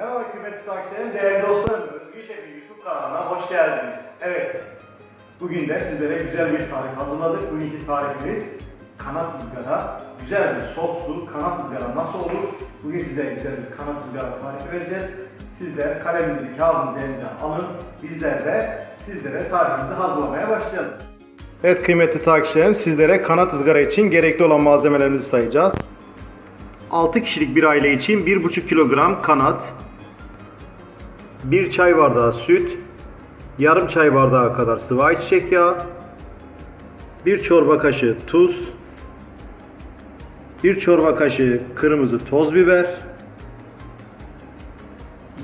Merhaba kıymetli takipçilerim, değerli dostlarım. Özgür Şef'in YouTube kanalına hoş geldiniz. Evet, bugün de sizlere güzel bir tarif hazırladık. Bugünkü tarifimiz kanat ızgara. Güzel bir soslu kanat ızgara nasıl olur? Bugün size güzel bir kanat ızgara tarifi vereceğiz. Sizler kaleminizi, kağıdınızı elinize alın. Bizler de sizlere tarifimizi hazırlamaya başlayalım. Evet kıymetli takipçilerim, sizlere kanat ızgara için gerekli olan malzemelerimizi sayacağız. 6 kişilik bir aile için 1,5 kilogram kanat, 1 çay bardağı süt, yarım çay bardağı kadar sıvı ayçiçek yağı, 1 çorba kaşığı tuz, 1 çorba kaşığı kırmızı toz biber,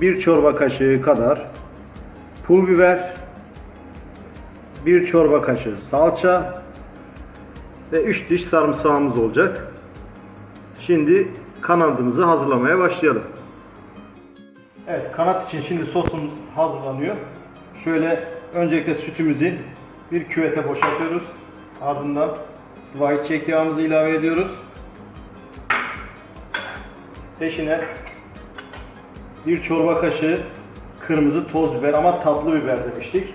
1 çorba kaşığı kadar pul biber, 1 çorba kaşığı salça ve 3 diş sarımsağımız olacak. Şimdi kanadımızı hazırlamaya başlayalım. Evet kanat için şimdi sosumuz hazırlanıyor. Şöyle öncelikle sütümüzü bir küvete boşaltıyoruz. Ardından sıvı ayçiçek yağımızı ilave ediyoruz. Peşine bir çorba kaşığı kırmızı toz biber ama tatlı biber demiştik.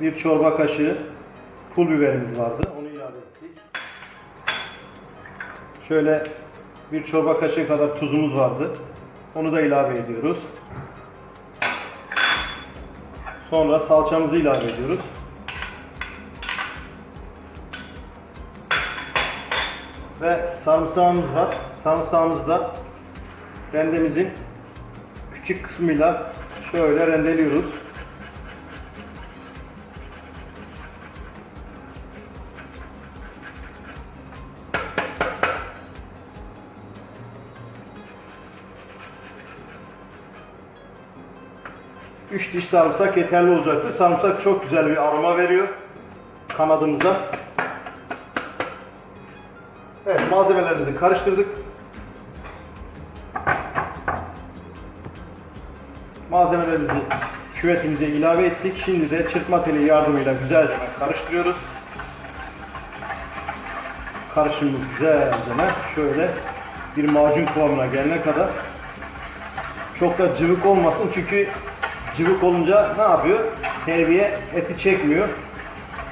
Bir çorba kaşığı pul biberimiz vardı. Onu ilave ettik. Şöyle bir çorba kaşığı kadar tuzumuz vardı. Onu da ilave ediyoruz. Sonra salçamızı ilave ediyoruz. Ve sarımsağımız var. Sarımsağımızı da rendemizin küçük kısmıyla şöyle rendeliyoruz. Üç diş sarımsak yeterli olacaktır. Sarımsak çok güzel bir aroma veriyor kanadımıza. Evet malzemelerimizi karıştırdık. Malzemelerimizi küvetimize ilave ettik. Şimdi de çırpma teli yardımıyla güzelce karıştırıyoruz. Karışımımız güzelce şöyle bir macun kıvamına gelene kadar çok da cıvık olmasın çünkü cıvık olunca ne yapıyor? Terbiye eti çekmiyor.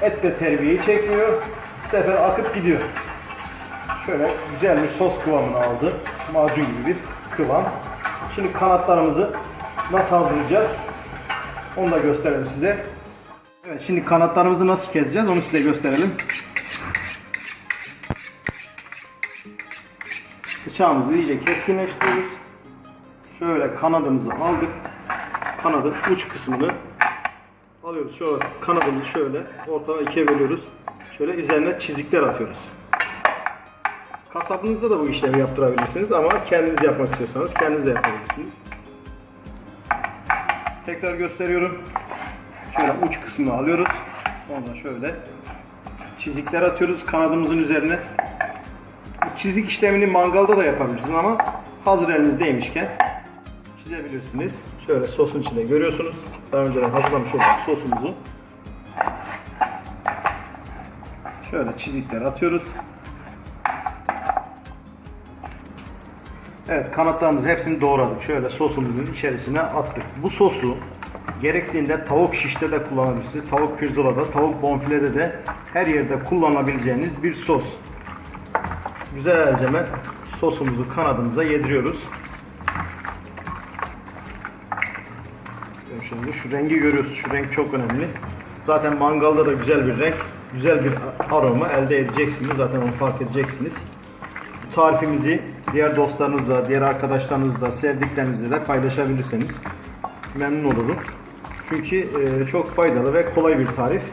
Et de terbiyeyi çekmiyor. Bu sefer akıp gidiyor. Şöyle güzel bir sos kıvamını aldı. Macun gibi bir kıvam. Şimdi kanatlarımızı nasıl hazırlayacağız? Onu da gösterelim size. Evet şimdi kanatlarımızı nasıl keseceğiz onu size gösterelim. Bıçağımızı iyice keskinleştiriyoruz. Şöyle kanadımızı aldık. Kanadın uç kısmını alıyoruz. Şöyle kanadımızı şöyle ortadan ikiye bölüyoruz. Şöyle üzerine çizikler atıyoruz. Kasabınızda da bu işlemi yaptırabilirsiniz ama kendiniz yapmak istiyorsanız kendiniz de yapabilirsiniz. Tekrar gösteriyorum. Şöyle uç kısmını alıyoruz. Ondan şöyle çizikler atıyoruz kanadımızın üzerine. Bu çizik işlemini mangalda da yapabilirsiniz ama hazır elinizdeymişken çizebilirsiniz. Şöyle sosun içinde görüyorsunuz. Daha önceden hazırlamış olduğumuz sosumuzu. Şöyle çizikler atıyoruz. Evet kanatlarımızı hepsini doğradık. Şöyle sosumuzun içerisine attık. Bu sosu gerektiğinde tavuk şişte de kullanabilirsiniz. Tavuk pirzolada, tavuk bonfilede de her yerde kullanabileceğiniz bir sos. Güzelce sosumuzu kanadımıza yediriyoruz. Şimdi şu rengi görüyorsunuz. Şu renk çok önemli. Zaten mangalda da güzel bir renk, güzel bir aroma elde edeceksiniz. Zaten onu fark edeceksiniz. Bu tarifimizi diğer dostlarınızla, diğer arkadaşlarınızla, sevdiklerinizle de paylaşabilirseniz memnun olurum. Çünkü e, çok faydalı ve kolay bir tarif.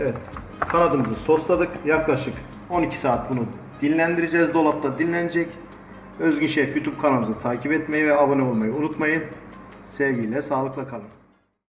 Evet, kanadımızı sosladık. Yaklaşık 12 saat bunu dinlendireceğiz. Dolapta dinlenecek. Özgün Şef YouTube kanalımızı takip etmeyi ve abone olmayı unutmayın. Sevgiyle, sağlıkla kalın.